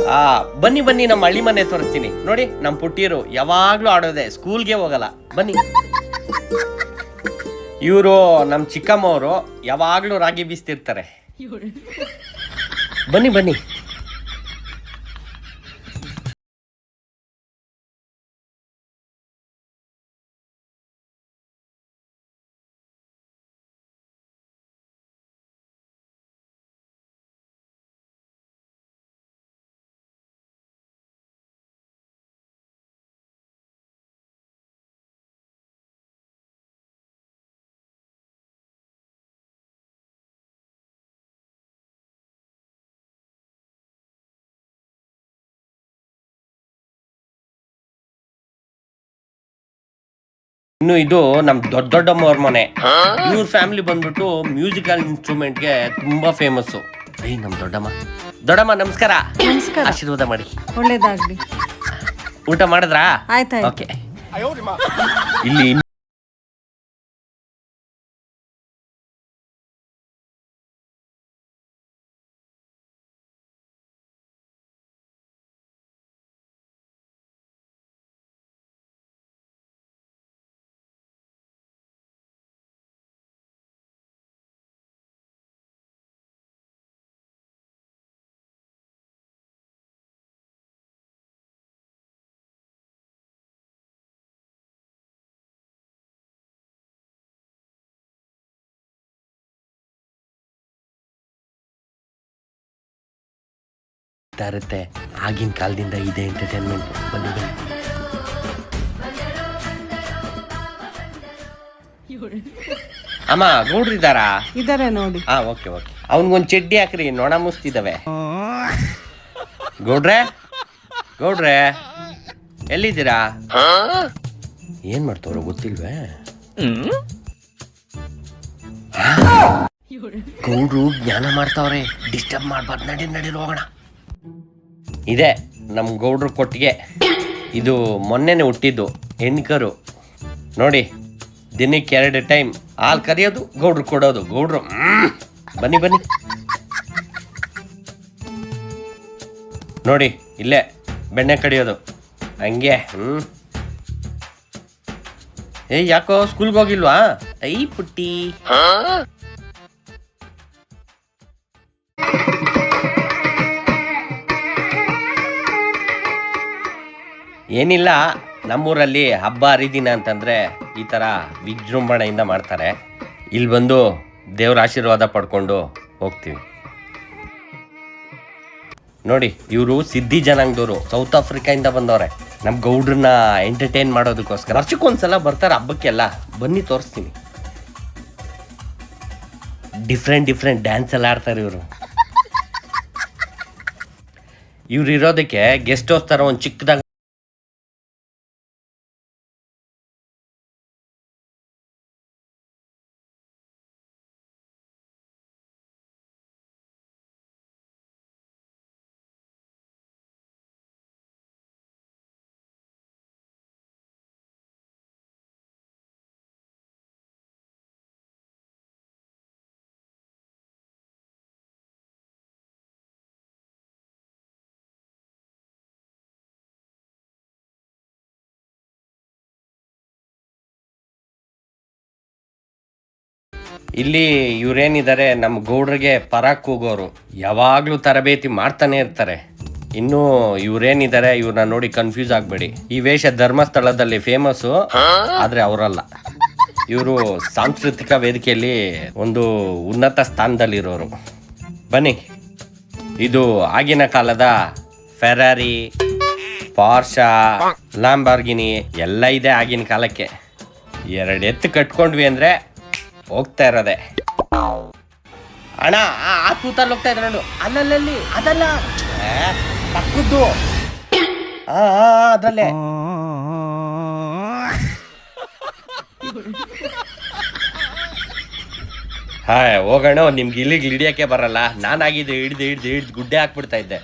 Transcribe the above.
ಆ ಬನ್ನಿ ಬನ್ನಿ ನಮ್ಮ ಹಳ್ಳಿ ಮನೆ ತೋರಿಸ್ತೀನಿ. ನೋಡಿ ನಮ್ಮ ಪುಟ್ಟಿಯರು ಯಾವಾಗ್ಲೂ ಆಡೋದೆ ಸ್ಕೂಲ್ಗೆ ಹೋಗಲ್ಲ. ಬನ್ನಿ. ಇವರು ನಮ್ಮ ಚಿಕ್ಕಮ್ಮವರು ಯಾವಾಗ್ಲೂ ರಾಗಿ ಬೀಸ್ತಿರ್ತಾರೆ. ಬನ್ನಿ ಬನ್ನಿ. ಇನ್ನು ಇದು ನಮ್ ದೊಡ್ಡ ದೊಡ್ಡಮ್ಮವ್ರ ಮನೆ. ಇವ್ರ ಫ್ಯಾಮಿಲಿ ಬಂದ್ಬಿಟ್ಟು ಮ್ಯೂಸಿಕಲ್ ಇನ್ಸ್ಟ್ರೂಮೆಂಟ್ಗೆ ತುಂಬಾ ಫೇಮಸ್ ಐ ನಮ್ ದೊಡ್ಡಮ್ಮ. ದೊಡ್ಡಮ್ಮ ನಮಸ್ಕಾರ. ನಮಸ್ಕಾರ. ಆಶೀರ್ವಾದ ಮಾಡಿ. ಒಳ್ಳೇದಾಗ್ಲಿ. ಊಟ ಮಾಡಿದ್ರಾ? ಆಯ್ತಾ ಓಕೆ ಇಲ್ಲಿ ಇರ್ತಾ ಇರುತ್ತೆ. ಆಗಿನ ಕಾಲದಿಂದ ಇದೆ ಎಂಟರ್ಟೈನ್ಮೆಂಟ್ ಬಂದಿದೆ. ಅಮ್ಮ ಗೌಡ್ರು ಇದ್ದಾರಾ ಇದಾರೆ ನೋಡಿ. ಹಾ ಓಕೆ ಓಕೆ. ಅವನಿಗೊಂದು ಚಡ್ಡಿ ಹಾಕ್ರಿ ನೊಣ ಮುಸ್ತಿದ್ದಾವೆ ಗೌಡ್ರೆ? ಗೌಡ್ರೆ? ಎಲ್ಲಿದ್ದೀರಾ? ಏನ್ ಮಾಡ್ತವ್ರ ಗೊತ್ತಿಲ್ವೇ? ಗೌಡ್ರು ಜ್ಞಾನ ಮಾಡ್ತಾವ್ರೆ. ಡಿಸ್ಟರ್ಬ್ ಮಾಡ್ಬಾರ್ದು. ನಡಿ ನಡಿ ಹೋಗೋಣ. ಇದೆ ನಮ್ಮ ಗೌಡ್ರು ಕೊಟ್ಟಿಗೆ. ಇದು ಮೊನ್ನೆನೆ ಹುಟ್ಟಿದ್ದು ಹೆಣ್ಕರು. ನೋಡಿ, ದಿನಕ್ಕೆ ಎರಡು ಟೈಮ್ ಹಾಲು ಕರೆಯೋದು, ಗೌಡ್ರು ಕೊಡೋದು. ಗೌಡ್ರು ಬನ್ನಿ ಬನ್ನಿ. ನೋಡಿ, ಇಲ್ಲೇ ಬೆಣ್ಣೆ ಕಡಿಯೋದು. ಹಂಗೆ, ಹ್ಮ್. ಏಯ್, ಯಾಕೋ ಸ್ಕೂಲ್ಗೆ ಹೋಗಿಲ್ವಾ? ಐ ಪುಟ್ಟಿ. ಏನಿಲ್ಲ, ನಮ್ಮೂರಲ್ಲಿ ಹಬ್ಬ, ಹರಿದಿನ ಅಂತಂದ್ರೆ ಈ ಥರ ವಿಜೃಂಭಣೆಯಿಂದ ಮಾಡ್ತಾರೆ. ಇಲ್ಲಿ ಬಂದು ದೇವ್ರ ಆಶೀರ್ವಾದ ಪಡ್ಕೊಂಡು ಹೋಗ್ತೀವಿ. ನೋಡಿ, ಇವರು ಸಿದ್ಧಿ ಜನಾಂಗದವರು ಸೌತ್ ಆಫ್ರಿಕಾಯಿಂದ ಬಂದವ್ರೆ. ನಮ್ಮ ಗೌಡ್ರನ್ನ ಎಂಟರ್ಟೈನ್ ಮಾಡೋದಕ್ಕೋಸ್ಕರ. ವರ್ಷಕ್ಕೊಂದ್ಸಲ ಬರ್ತಾರೆ ಹಬ್ಬಕ್ಕೆಲ್ಲ. ಬನ್ನಿ, ತೋರಿಸ್ತೀನಿ. ಡಿಫ್ರೆಂಟ್ ಡಿಫ್ರೆಂಟ್ ಡ್ಯಾನ್ಸ್ ಎಲ್ಲ ಆಡ್ತಾರೆ ಇವರು. ಇವ್ರು ಇರೋದಕ್ಕೆ ಗೆಸ್ಟ್ ಹೌಸ್ ಥರ ಒಂದು ಚಿಕ್ಕದಾಗ ಇಲ್ಲಿ ಇವರೇನಿದ್ದಾರೆ ನಮ್ಮ ಗೌಡ್ರಿಗೆ ಪರಾಕ್ ಹೋಗೋರು. ಯಾವಾಗಲೂ ತರಬೇತಿ ಮಾಡ್ತಾನೆ ಇರ್ತಾರೆ. ಇನ್ನು ಇವರೇನಿದ್ದಾರೆ ಇವ್ರನ್ನ ನೋಡಿ ಕನ್ಫ್ಯೂಸ್ ಆಗಬೇಡಿ. ಈ ವೇಷ ಧರ್ಮಸ್ಥಳದಲ್ಲಿ ಫೇಮಸ್ಸು ಆದರೆ ಅವರಲ್ಲ. ಇವರು ಸಾಂಸ್ಕೃತಿಕ ವೇದಿಕೆಯಲ್ಲಿ ಒಂದು ಉನ್ನತ ಸ್ಥಾನದಲ್ಲಿರೋರು. ಬನ್ನಿ. ಇದು ಆಗಿನ ಕಾಲದ ಫೆರಾರಿ ಪಾರ್ಷಾ ಲ್ಯಾಂಬಾರ್ಗಿನಿ ಎಲ್ಲ ಇದೆ ಆಗಿನ ಕಾಲಕ್ಕೆ. ಎರಡು ಎತ್ತು ಕಟ್ಕೊಂಡ್ವಿ ಅಂದ್ರೆ ಹೋಗ್ತಾ ಇರೋದೆ. ಅಣ್ಣ ಆ ತೂತಲ್ಲಿ ಹೋಗ್ತಾ ಇದ್ರೆ ನೋಡು. ಅಲ್ಲಲ್ಲಿ ಅದಲ್ಲ. ಪಕ್ಕದ್ದು. ಆ ಆ, ಹಾಯ್ ಹೋಗೋಣ ನಿಮ್ಗೆ ಇಲ್ಲಿಗೆ ಹಿಡಿಯಕ್ಕೆ ಬರಲ್ಲ. ನಾನಾಗಿದ್ದೆ ಹಿಡ್ದು ಹಿಡ್ದು ಹಿಡ್ದು ಗುಡ್ಡೆ ಹಾಕ್ಬಿಡ್ತಾ ಇದ್ದೆ.